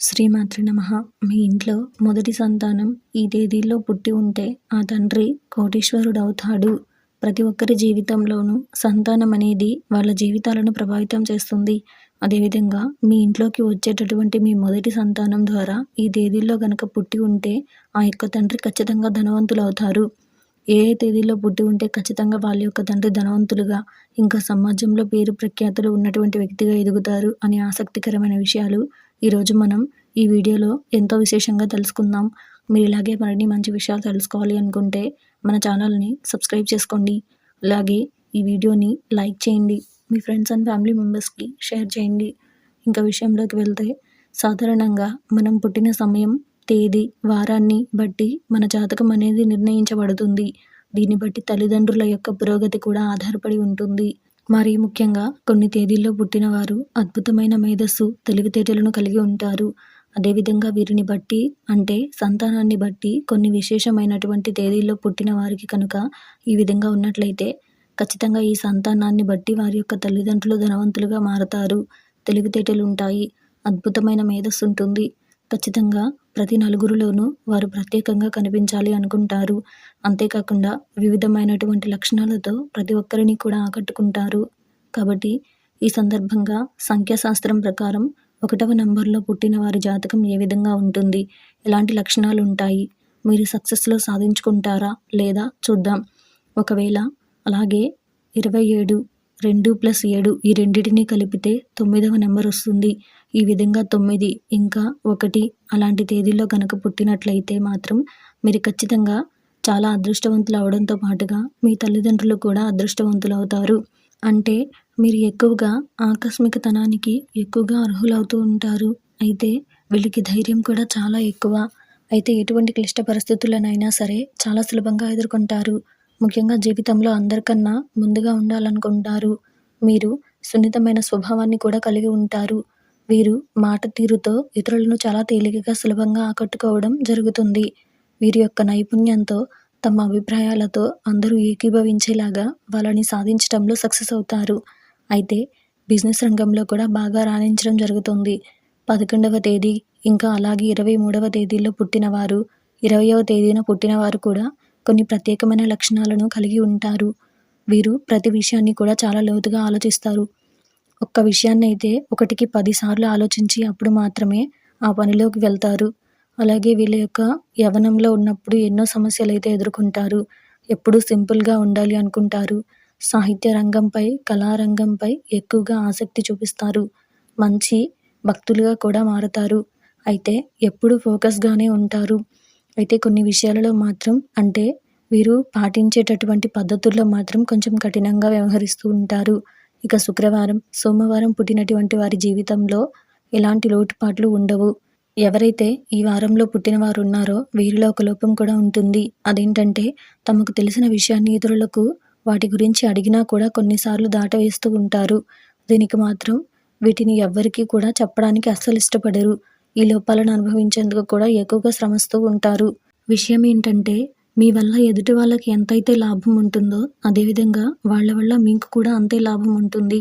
శ్రీమాతృ నమ. మీ ఇంట్లో మొదటి సంతానం ఈ తేదీల్లో పుట్టి ఉంటే ఆ తండ్రి కోటీశ్వరుడవుతాడు. ప్రతి ఒక్కరి జీవితంలోనూ సంతానం అనేది వాళ్ళ జీవితాలను ప్రభావితం చేస్తుంది. అదేవిధంగా మీ ఇంట్లోకి వచ్చేటటువంటి మీ మొదటి సంతానం ద్వారా ఈ తేదీల్లో గనక పుట్టి ఉంటే ఆ యొక్క తండ్రి ఖచ్చితంగా ధనవంతులు అవుతారు ఏ ఏ తేదీలో పుట్టి ఉంటే ఖచ్చితంగా వాళ్ళ యొక్క తండ్రి ధనవంతులుగా ఇంకా సమాజంలో పేరు ప్రఖ్యాతులు ఉన్నటువంటి వ్యక్తిగా ఎదుగుతారు అనే ఆసక్తికరమైన విషయాలు ఈరోజు మనం ఈ వీడియోలో ఎంతో విశేషంగా తెలుసుకుందాం. మీరు ఇలాగే మరిన్ని మంచి విషయాలు తెలుసుకోవాలి అనుకుంటే మన ఛానల్ని సబ్స్క్రైబ్ చేసుకోండి. అలాగే ఈ వీడియోని లైక్ చేయండి. మీ ఫ్రెండ్స్ అండ్ ఫ్యామిలీ మెంబర్స్కి షేర్ చేయండి. ఇంకా విషయంలోకి వెళ్తే సాధారణంగా మనం పుట్టిన సమయం తేదీ వారాన్ని బట్టి మన జాతకం అనేది నిర్ణయించబడుతుంది. దీన్ని బట్టి తల్లిదండ్రుల యొక్క పురోగతి కూడా ఆధారపడి ఉంటుంది. మరి ముఖ్యంగా కొన్ని తేదీల్లో పుట్టినవారు అద్భుతమైన మేధస్సు తెలివితేటలను కలిగి ఉంటారు. అదేవిధంగా వీరిని బట్టి అంటే సంతానాన్ని బట్టి కొన్ని విశేషమైనటువంటి తేదీల్లో పుట్టిన వారికి కనుక ఈ విధంగా ఉన్నట్లయితే ఖచ్చితంగా ఈ సంతానాన్ని బట్టి వారి యొక్క తల్లిదండ్రులు ధనవంతులుగా మారతారు. తెలివితేటలు ఉంటాయి అద్భుతమైన మేధస్సు ఉంటుంది ఖచ్చితంగా ప్రతి నలుగురిలోనూ వారు ప్రత్యేకంగా కనిపించాలి అనుకుంటారు. అంతేకాకుండా వివిధమైనటువంటి లక్షణాలతో ప్రతి ఒక్కరిని కూడా ఆకట్టుకుంటారు. కాబట్టి ఈ సందర్భంగా సంఖ్యాశాస్త్రం ప్రకారం ఒకటవ నంబర్లో పుట్టిన వారి జాతకం ఏ విధంగా ఉంటుంది? ఎలాంటి లక్షణాలు ఉంటాయి? మీరు సక్సెస్లో సాధించుకుంటారా లేదా చూద్దాం. ఒకవేళ అలాగే ఇరవై ఏడు రెండు ప్లస్ ఏడు ఈ రెండింటిని కలిపితే తొమ్మిదవ నెంబర్ వస్తుంది. ఈ విధంగా తొమ్మిది ఇంకా ఒకటి అలాంటి తేదీల్లో కనుక పుట్టినట్లయితే మాత్రం మీరు ఖచ్చితంగా చాలా అదృష్టవంతులు అవడంతో పాటుగా మీ తల్లిదండ్రులు కూడా అదృష్టవంతులు అవుతారు. అంటే మీరు ఎక్కువగా ఆకస్మికతనానికి ఎక్కువగా అర్హులవుతూ ఉంటారు. అయితే వీళ్ళకి ధైర్యం కూడా చాలా ఎక్కువ. అయితే ఎటువంటి క్లిష్ట పరిస్థితులనైనా సరే చాలా సులభంగా ఎదుర్కొంటారు. ముఖ్యంగా జీవితంలో అందరికన్నా ముందుగా ఉండాలనుకుంటారు. మీరు సున్నితమైన స్వభావాన్ని కూడా కలిగి ఉంటారు. వీరు మాట తీరుతో ఇతరులను చాలా తేలికగా సులభంగా ఆకట్టుకోవడం జరుగుతుంది. వీరి యొక్క నైపుణ్యంతో తమ అభిప్రాయాలతో అందరూ ఏకీభవించేలాగా వాళ్ళని సాధించడంలో సక్సెస్ అవుతారు. అయితే బిజినెస్ రంగంలో కూడా బాగా రాణించడం జరుగుతుంది. పదకొండవ తేదీ ఇంకా అలాగే ఇరవై మూడవ తేదీలో పుట్టినవారు ఇరవయవ తేదీన పుట్టినవారు కూడా కొన్ని ప్రత్యేకమైన లక్షణాలను కలిగి ఉంటారు. వీరు ప్రతి విషయాన్ని కూడా చాలా లోతుగా ఆలోచిస్తారు. ఒక్క విషయాన్ని అయితే ఒకటికి పదిసార్లు ఆలోచించి అప్పుడు మాత్రమే ఆ పనిలోకి వెళ్తారు. అలాగే వీళ్ళ యొక్క యవనంలో ఉన్నప్పుడు ఎన్నో సమస్యలు అయితే ఎదుర్కొంటారు. ఎప్పుడూ సింపుల్గా ఉండాలి అనుకుంటారు. సాహిత్య రంగంపై కళారంగంపై ఎక్కువగా ఆసక్తి చూపిస్తారు. మంచి భక్తులుగా కూడా మారతారు. అయితే ఎప్పుడు ఫోకస్గానే ఉంటారు. అయితే కొన్ని విషయాలలో మాత్రం అంటే వీరు పాటించేటటువంటి పద్ధతుల్లో మాత్రం కొంచెం కఠినంగా వ్యవహరిస్తూ ఉంటారు. ఇక శుక్రవారం సోమవారం పుట్టినటువంటి వారి జీవితంలో ఎలాంటి లోటుపాట్లు ఉండవు. ఎవరైతే ఈ వారంలో పుట్టిన వారు ఉన్నారో వీరిలో ఒక లోపం కూడా ఉంటుంది. అదేంటంటే తమకు తెలిసిన విషయాన్ని ఇతరులకు వాటి గురించి అడిగినా కూడా కొన్నిసార్లు దాటవేస్తూ ఉంటారు. దీనికి మాత్రం వీటిని ఎవ్వరికీ కూడా చెప్పడానికి అస్సలు ఇష్టపడరు. ఈ లోపాలను అనుభవించేందుకు కూడా ఎక్కువగా శ్రమస్తూ ఉంటారు. విషయం ఏంటంటే మీ వల్ల ఎదుటి వాళ్ళకి ఎంతైతే లాభం ఉంటుందో అదేవిధంగా వాళ్ళ వల్ల మీకు కూడా అంతే లాభం ఉంటుంది.